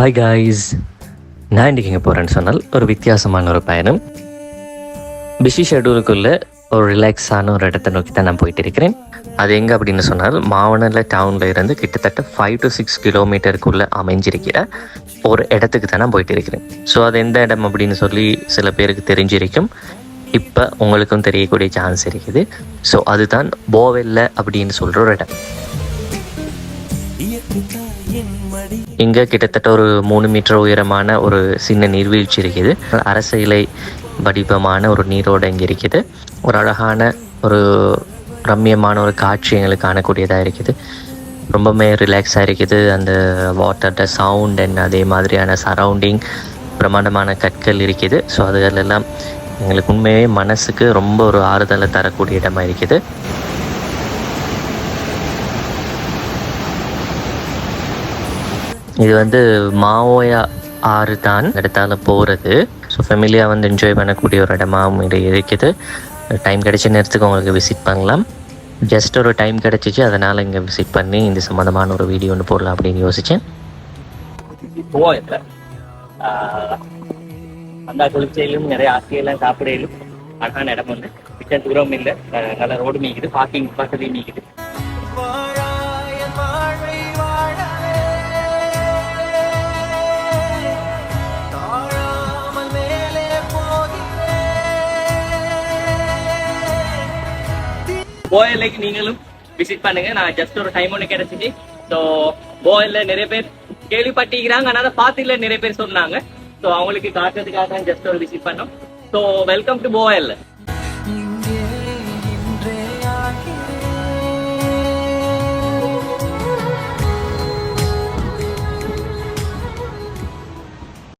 Hi guys நான் இன்றைக்கி இங்கே போகிறேன்னு சொன்னால் ஒரு வித்தியாசமான ஒரு பயணம். பிஸி ஷெடியூலுக்குள்ளே ஒரு ரிலாக்ஸான ஒரு இடத்தை நோக்கி தான் நான் போயிட்டு இருக்கிறேன். அது எங்கே அப்படின்னு சொன்னால் மாவனல்ல டவுனில் இருந்து கிட்டத்தட்ட ஃபைவ் டு சிக்ஸ் கிலோமீட்டருக்குள்ளே அமைஞ்சிருக்கிற ஒரு இடத்துக்கு தான் நான் போயிட்டு இருக்கிறேன். ஸோ அது எந்த இடம் அப்படின்னு சொல்லி சில பேருக்கு தெரிஞ்சிருக்கும். இப்போ உங்களுக்கும் தெரியக்கூடிய சான்ஸ் இருக்குது. ஸோ அதுதான் போவெல்ல அப்படின்னு சொல்கிற ஒரு இடம். இங்கே கிட்டத்தட்ட ஒரு மூணு மீட்டர் உயரமான ஒரு சின்ன நீர்வீழ்ச்சி இருக்குது. அரச இலை வடிவமான ஒரு நீரோட இங்கே இருக்குது. ஒரு அழகான ஒரு ரம்மியமான ஒரு காட்சி எங்களுக்கு காணக்கூடியதாக இருக்குது. ரொம்பவுமே ரிலாக்ஸாக இருக்குது. அந்த வாட்டர்ட சவுண்ட் அண்ட் அதே மாதிரியான சரௌண்டிங் பிரம்மாண்டமான கற்கள் இருக்குது. ஸோ அதுகளெல்லாம் எங்களுக்கு உண்மையே மனசுக்கு ரொம்ப ஒரு ஆறுதலை தரக்கூடிய இடமா இருக்குது. இது வந்து மாவோயா ஆறு தான் இடத்தால போகிறது ஸோ ஃபெமிலியாக வந்து என்ஜாய் பண்ணக்கூடிய ஒரு இடமாகவும் இது இருக்குது. டைம் கிடைச்ச நேரத்துக்கு உங்களுக்கு விசிட் பண்ணலாம். ஜஸ்ட் ஒரு டைம் கிடச்சிச்சு அதனால் இங்கே விசிட் பண்ணி இந்த சம்மந்தமான ஒரு வீடியோ ஒன்று போடலாம் அப்படின்னு யோசித்தேன் அந்த குளிர்ச்சியிலும் நிறைய ஆசையெல்லாம் சாப்பிடையிலும் அழகான இடம் வந்து மிச்ச தூரம் இல்லை. நல்ல ரோடு மீக்குது பார்க்கிங் வசதி மீக்குது கோயிலுக்கு நீங்களும் விசிட் பண்ணுங்க. நான் ஜஸ்ட் ஒரு டைம் ஒன்று கிடைச்சிச்சு. ஸோ போயல்ல நிறைய பேர் கேள்விப்பட்டிருக்கிறாங்க. ஆனால் பார்த்துல நிறைய பேர் சொன்னாங்க. ஸோ அவங்களுக்கு காட்டுறதுக்காக தான் ஜஸ்ட் ஒரு விசிட் பண்ணோம். So welcome to போயல்ல